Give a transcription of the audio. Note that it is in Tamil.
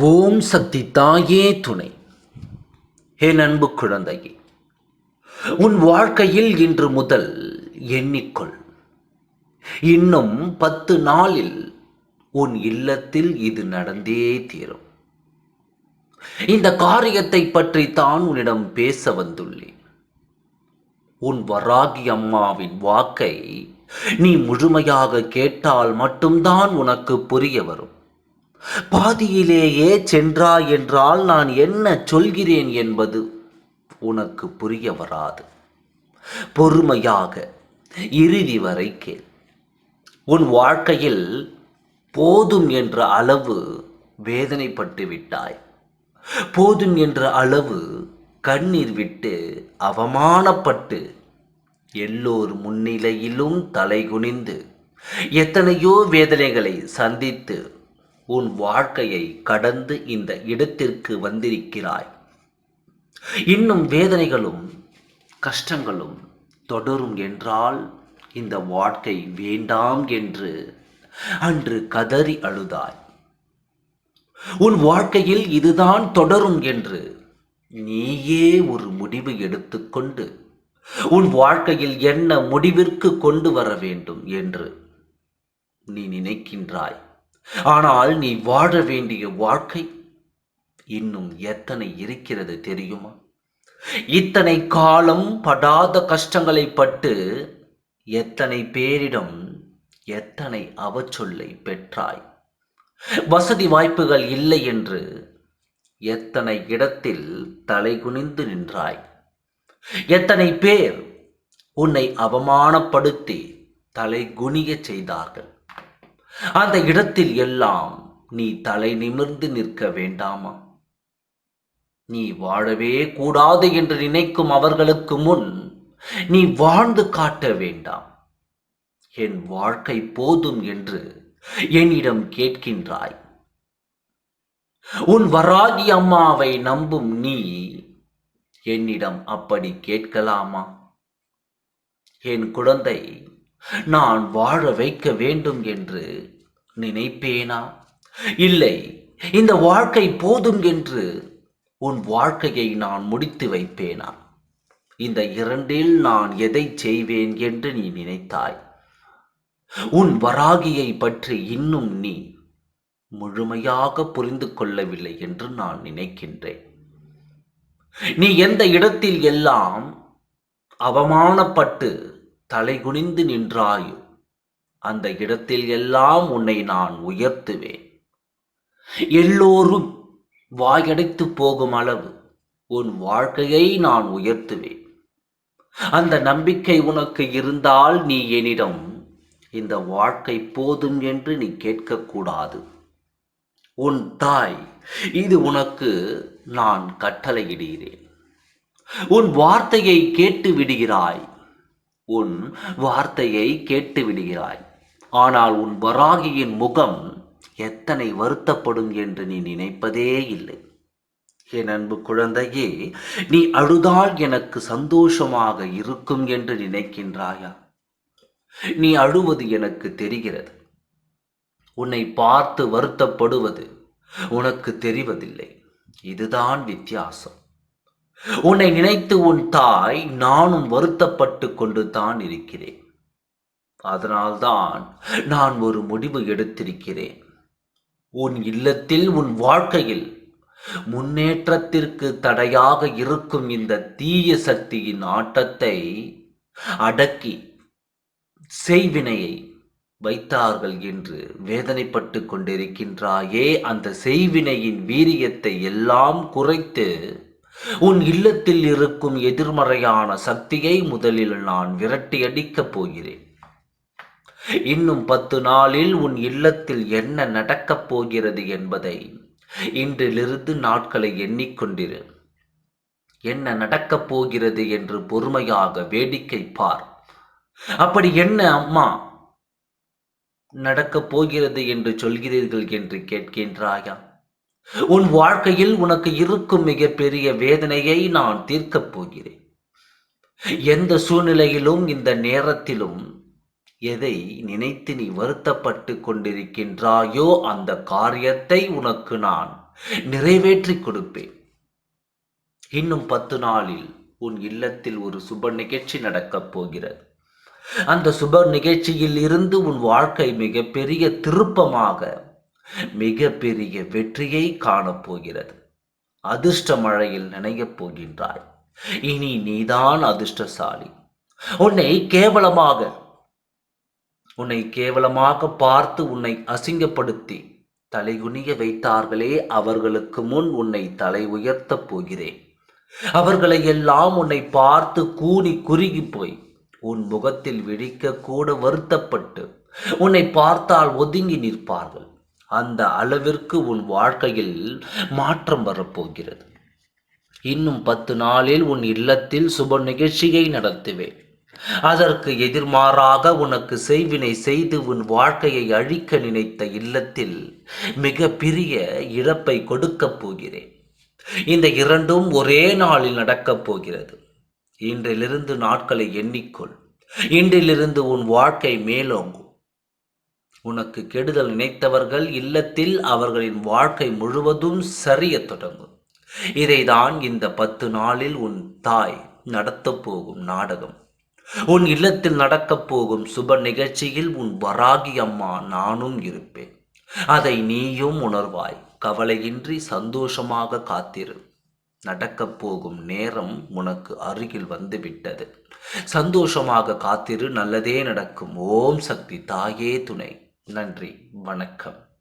ஓம் சக்தி தாயே துணை. என் அன்பு குழந்தையே உன் வாழ்க்கையில் இன்று முதல் எண்ணிக்கொள். இன்னும் பத்து நாளில் உன் இல்லத்தில் இது நடந்தே தீரும். இந்த காரியத்தை பற்றி தான் உன்னிடம் பேச வந்துள்ளேன். உன் வராகி அம்மாவின் வாக்கை நீ முழுமையாக கேட்டால் மட்டும்தான் உனக்கு புரிய வரும். பாதியிலேயே சென்றாய் என்றால் நான் என்ன சொல்கிறேன் என்பது உனக்கு புரிய வராது. பொறுமையாக இறுதி வரை கேள். உன் வாழ்க்கையில் போதும் என்ற அளவு வேதனைப்பட்டு விட்டாய். போதும் என்ற அளவு கண்ணீர் விட்டு அவமானப்பட்டு எல்லோர் முன்னிலையிலும் தலைகுனிந்து எத்தனையோ வேதனைகளை சந்தித்து உன் வாழ்க்கையை கடந்து இந்த இடத்திற்கு வந்திருக்கிறாய். இன்னும் வேதனைகளும் கஷ்டங்களும் தொடரும் என்றால் இந்த வாழ்க்கை வேண்டாம் என்று அன்று கதறி அழுதாய். உன் வாழ்க்கையில் இதுதான் தொடரும் என்று நீயே ஒரு முடிவு எடுத்துக்கொண்டு உன் வாழ்க்கையில் என்ன முடிவிற்கு கொண்டு வர வேண்டும் என்று நீ நினைக்கின்றாய். ஆனால் நீ வாழ வேண்டிய வாழ்க்கை இன்னும் எத்தனை இருக்கிறது தெரியுமா? இத்தனை காலம் படாத கஷ்டங்களை பட்டு எத்தனை பேரிடம் எத்தனை அவச்சொல்லை பெற்றாய்? வசதி வாய்ப்புகள் இல்லை என்று எத்தனை இடத்தில் தலைகுனிந்து நின்றாய்? எத்தனை பேர் உன்னை அவமானப்படுத்தி தலைகுனியச் செய்தார்கள்? அந்த இடத்தில் எல்லாம் நீ தலை நிமிர்ந்து நிற்க வேண்டாமா? நீ வாழவே கூடாது என்று நினைக்கும் அவர்களுக்கு முன் நீ வாழ்ந்து காட்ட வேண்டாம். என் வாழ்க்கை போதும் என்று என்னிடம் கேட்கின்றாய். உன் வராகி அம்மாவை நம்பும் நீ என்னிடம் அப்படி கேட்கலாமா? என் குழந்தை நான் வாழ வைக்க வேண்டும் என்று நினைப்பேனா? இல்லை இந்த வாழ்க்கை போதும் என்று உன் வாழ்க்கையை நான் முடித்து வைப்பேனா? இந்த இரண்டில் நான் எதை செய்வேன் என்று நீ நினைத்தாய்? உன் வராகியை பற்றி இன்னும் நீ முழுமையாக புரிந்து கொள்ளவில்லை என்று நான் நினைக்கின்றேன். நீ எந்த இடத்தில் எல்லாம் அவமானப்பட்டு தலைகுனிந்து நின்றாயோ? அந்த இடத்தில் எல்லாம் உன்னை நான் உயர்த்துவேன். எல்லோரும் வாயடைத்து போகும் அளவு உன் வாழ்க்கையை நான் உயர்த்துவேன். அந்த நம்பிக்கை உனக்கு இருந்தால் நீ என்னிடம் இந்த வாழ்க்கை போதும் என்று நீ கேட்கக்கூடாது உன் தாய் இது உனக்கு நான் கட்டளையிடுகிறேன். உன் வார்த்தையை கேட்டு விடுகிறாய். உன் வார்த்தையை கேட்டு விடுகிறாய் ஆனால் உன் வராகியின் முகம் எத்தனை வருத்தப்படும் என்று நீ நினைப்பதே இல்லை. என் அன்பு குழந்தையே நீ அழுதால் எனக்கு சந்தோஷமாக இருக்கும் என்று நினைக்கின்றாயா? நீ அழுவது எனக்கு தெரிகிறது. உன்னை பார்த்து வருத்தப்படுவது உனக்கு தெரிவதில்லை. இதுதான் வித்தியாசம். உன்னை நினைத்து உன் தாய் நானும் வருத்தப்பட்டு கொண்டு தான் இருக்கிறேன். அதனால்தான் நான் ஒரு முடிவு எடுத்திருக்கிறேன். உன் இல்லத்தில் உன் வாழ்க்கையில் முன்னேற்றத்திற்கு தடையாக இருக்கும் இந்த தீய சக்தியின் ஆட்டத்தை அடக்கி செய்வினையை வைத்தார்கள் என்று வேதனைப்பட்டு கொண்டிருக்கின்றாயே. அந்த செய்வினையின் வீரியத்தை எல்லாம் குறைத்து உன் இல்லத்தில் இருக்கும் எதிர்மறையான சக்தியை முதலில் நான் விரட்டியடிக்கப் போகிறேன். இன்னும் பத்து நாளில் உன் இல்லத்தில் என்ன நடக்கப் போகிறது என்பதை இன்றிலிருந்து நாட்களை எண்ணிக்கொண்டிரு. என்ன நடக்கப் போகிறது என்று பொறுமையாக வேடிக்கை பார். அப்படி என்ன அம்மா நடக்கப் போகிறது என்று சொல்கிறீர்கள் என்று கேட்கின்றாயா? உன் வாழ்க்கையில் உனக்கு இருக்கும் மிகப்பெரிய வேதனையை நான் தீர்க்கப் போகிறேன். எந்த சூழ்நிலையிலும் இந்த நேரத்திலும் எதை நினைத்து நீ வருத்தப்பட்டு கொண்டிருக்கின்றாயோ அந்த காரியத்தை உனக்கு நான் நிறைவேற்றி கொடுப்பேன். இன்னும் பத்து நாளில் உன் இல்லத்தில் ஒரு சுப நிகழ்ச்சி நடக்கப் போகிறது. அந்த சுப நிகழ்ச்சியில் இருந்து உன் வாழ்க்கை மிகப்பெரிய திருப்பமாக மிகப்பெரிய வெற்றியை காணப்போகிறது. அதிர்ஷ்ட மழையில் நினையப் போகின்றாய். இனி நீதான் அதிர்ஷ்டசாலி. உன்னை கேவலமாக உன்னை கேவலமாக பார்த்து உன்னை அசிங்கப்படுத்தி தலைகுனிய வைத்தார்களே அவர்களுக்கு முன் உன்னை தலை உயர்த்தப் போகிறேன். அவர்களை எல்லாம் உன்னை பார்த்து கூனி குறுகி போய் உன் முகத்தில் விழிக்க கூட வருத்தப்பட்டு உன்னை பார்த்தால் ஒதுங்கி நிற்பார்கள். அந்த அளவிற்கு உன் வாழ்க்கையில் மாற்றம் வரப்போகிறது. இன்னும் பத்து நாளில் உன் இல்லத்தில் சுப நிகழ்ச்சியை நடத்துவேன். அதற்கு எதிர்மாறாக உனக்கு செய்வினை செய்து உன் வாழ்க்கையை அழிக்க நினைத்த இல்லத்தில் மிக பெரிய இழப்பை கொடுக்கப் போகிறேன். இந்த இரண்டும் ஒரே நாளில் நடக்கப் போகிறது. இன்றிலிருந்து நாட்களை எண்ணிக்கொள். இன்றிலிருந்து உன் வாழ்க்கை மேலோங்கும். உனக்கு கெடுதல் நினைத்தவர்கள் இல்லத்தில் அவர்களின் வாழ்க்கை முழுவதும் சரிய தொடங்கும். இதைதான் இந்த பத்து நாளில் உன் தாய் நடத்தப் போகும் நாடகம். உன் இல்லத்தில் நடக்கப் போகும் சுப நிகழ்ச்சியில் உன் வராகி அம்மா நானும் இருப்பேன். அதை நீயும் உணர்வாய். கவலையின்றி சந்தோஷமாக காத்திரு. நடக்கப் போகும் நேரம் உனக்கு அருகில் வந்துவிட்டது. சந்தோஷமாக காத்திரு. நல்லதே நடக்கும். ஓம் சக்தி தாயே துணை. நன்றி வணக்கம்.